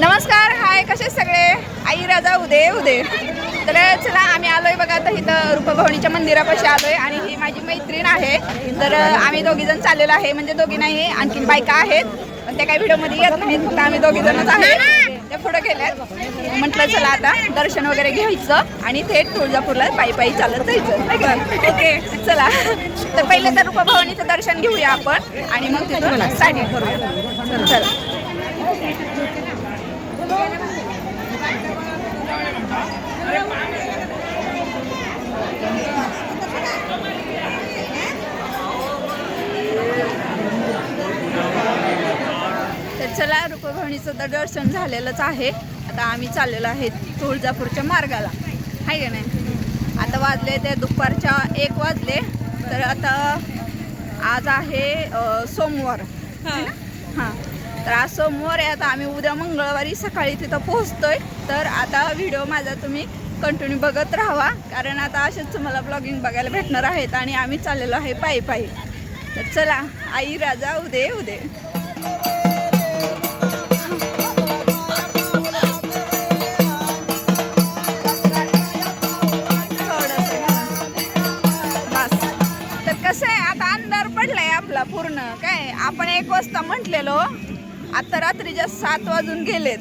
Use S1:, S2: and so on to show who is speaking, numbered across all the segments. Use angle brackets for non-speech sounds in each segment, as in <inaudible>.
S1: नमस्कार हाय कसे सगळे? आई राजा उदे उदे तर चला आम्ही आलोय बघा आता इथं रूपभवनीच्या मंदिरापाशी आलोय आणि ही माझी मैत्रीण आहे. तर आम्ही दोघी जण चाललेलो आहे. म्हणजे दोघी नाही आणखीन बायका आहेत. पण त्या काही व्हिडिओमध्ये येत नाहीत. फक्त आम्ही दोघी जणच आहे. त्या पुढे गेल्यात. म्हटलं चला आता दर्शन वगैरे घ्यायचं आणि थेट तुळजापूरला पायी पायी चालत जायचं. ओके चला. तर पहिले तर रूपभवनीचं दर्शन घेऊया आपण आणि मग तिथून साडी करूया. चला. तर चला तर दर्शन झालेलंच आहे. आता आम्ही चाललेलो आहे तुळजापूरच्या मार्गाला. आहे का नाही? आता वाजले ते दुपारच्या एक वाजले. तर आता आज आहे सोमवार. हां. तर आज सोमवार आहे. आता आम्ही उद्या मंगळवारी सकाळी तिथं पोहोचतोय. तर आता व्हिडिओ माझा तुम्ही कंटिन्यू बघत राहावा. कारण आता असेच तुम्हाला ब्लॉगिंग बघायला भेटणार आहेत आणि आम्ही चाललेलो आहे पायी पायी. तर चला आई राजा उदे उदे थोडंसं तर कसं आहे आता अंधार पडलाय आपला पूर्ण. काय आपण एक वाजता म्हटलेलो. आता रात्रीच्या सात वाजून गेलेत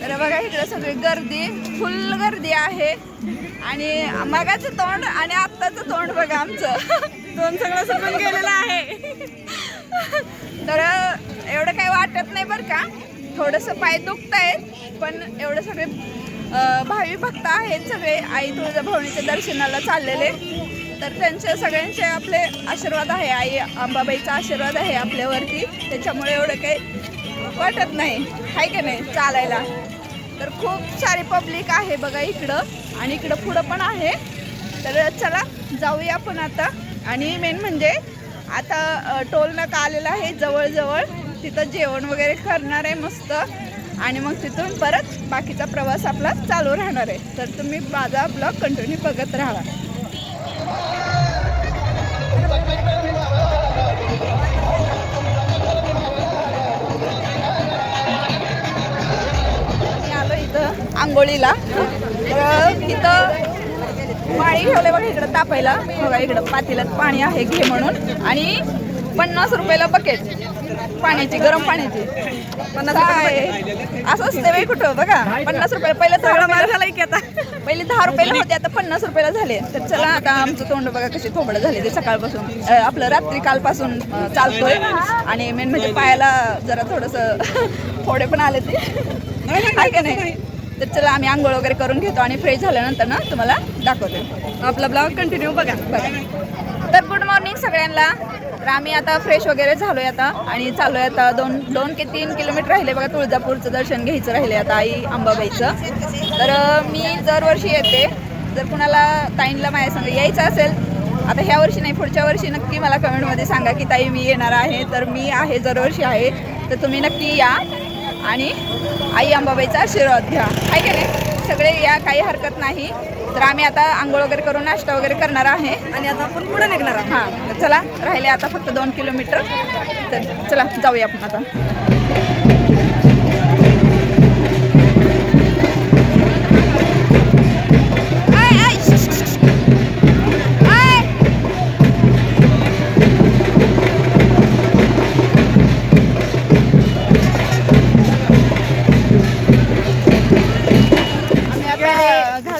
S1: तर बघा इकडे सगळी गर्दी फुल गर्दी आहे. आणि मगाचं तोंड आणि आत्ताचं तोंड बघा आमचं. दोन सगळं सगळं गेलेलं आहे. तर एवढं काही वाटत नाही बरं का. थोडंसं पाय दुखत आहेत पण एवढं सगळे भावी भक्त आहेत सगळे. आई तुळजाभवानीच्या दर्शनाला चाललेले. तर त्यांचे सगळ्यांचे आपले आशीर्वाद आहे. आई अंबाबाईचा आशीर्वाद आहे आपल्यावरती. त्याच्यामुळे एवढं काही वाटत नाही. आहे की नाही? चालायला. तर खूप सारी पब्लिक आहे बघा इकडं. आणि इकडं पुढं पण आहे. तर चला जाऊया आपण आता. आणि मेन म्हणजे आता टोल नाका आलेला आहे जवळजवळ. तिथं जेवण वगैरे करणार आहे मस्त. आणि मग तिथून परत बाकीचा प्रवास आपला चालू राहणार आहे. तर तुम्ही माझा ब्लॉग कंटिन्यू बघत राहा. आंघोळीला. तर इथं पाणी ठेवलंय बघा इकडं तापायला. बघा इकडं पातीला पाणी आहे घे म्हणून. आणि पन्नास रुपयाला बकेट पाण्याची गरम पाण्याची. पन्नास रुपये असं असते बाई कुठं बघा. पन्नास रुपये पहिलं सगळं मार झाला की आता. पहिले दहा रुपयाला होते आता पन्नास रुपयाला झाले. तर चला आता आमचं तोंड बघा कसे थोबडं झाले ते सकाळपासून. आपलं रात्री कालपासून चालतोय. आणि मेन म्हणजे पायाला जरा थोडंसं <laughs> फोडे पण आले ते. आहे का नाही तर चला आम्ही आंघोळ वगैरे करून घेतो आणि फ्रेश झाल्यानंतर ना तुम्हाला दाखवते. आपला ब्लॉग कंटिन्यू बघा. बघा तर गुड मॉर्निंग सगळ्यांना. तर आम्ही आता फ्रेश वगैरे झालोय आता आणि चाललोय आता दोन दोन ते तीन किलोमीटर राहिले बघा तुळजापूरचं दर्शन घ्यायचं राहिले आता आई अंबाबाईचं. तर मी दरवर्षी येते. जर कुणाला ताईंला माझ्या संग यायचं असेल आता ह्या वर्षी नाही पुढच्या वर्षी नक्की मला कमेंटमध्ये सांगा की ताई मी येणार आहे. तर मी आहे दरवर्षी आहे. तर तुम्ही नक्की या आणि आई अंबाबाईचा आशीर्वाद घ्या. आहे की नाही? सगळे या काही हरकत नाही. तर आम्ही आता आंघोळ वगैरे करून नाश्ता वगैरे करणार आहे. आणि आता आपण पुढे निघणार आहोत. हां चला राहिले आता फक्त दोन किलोमीटर. तर चला जाऊया आपण आता.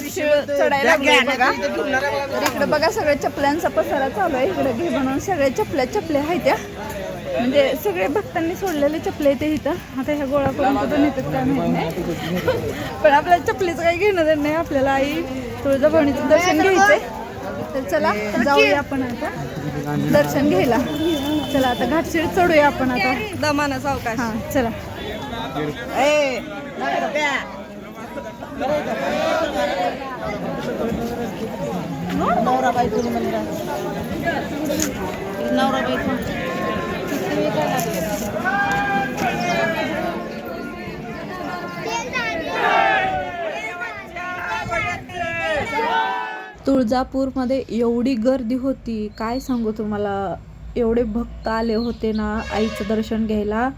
S1: घाटशीळ चढायला बघा. तर इकडे बघा सगळ्या चपल्यांचा पसारा चालू आहे. इकडे घे म्हणून सगळ्या चपल्या चपल्या आहेत त्या म्हणजे सगळे भक्तांनी सोडलेले चपले ते इथं. आता ह्या गोळा करून कुठून येतात काय माहीत नाही. पण आपल्या चपलीचं काही घेणं देणं नाही आपल्याला आई. तुळजाभवानीचं दर्शन घ्यायचंय. तर चला जाऊया आपण आता. दर्शन घ्यायला. चला आता घाटशीळ चढूया आपण आता.
S2: दमाना सावकाश
S1: हां चला.
S2: नवरा बायको मंदिरात नवरा बायको
S3: तुळजापूरमध्ये एवढी गर्दी होती काय सांगू तुम्हाला? एवढे भक्त आले होते ना आईचं दर्शन घ्यायला.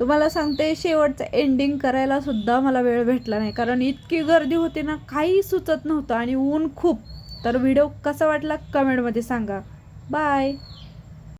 S1: तुम्हाला सांगते शेवटचं एंडिंग करायला सुद्धा मला वेळ भेटला नाही. कारण इतकी गर्दी होती ना काही सुचत नव्हतं आणि ऊन खूप. तर व्हिडिओ कसा वाटला? कमेंटमध्ये सांगा. बाय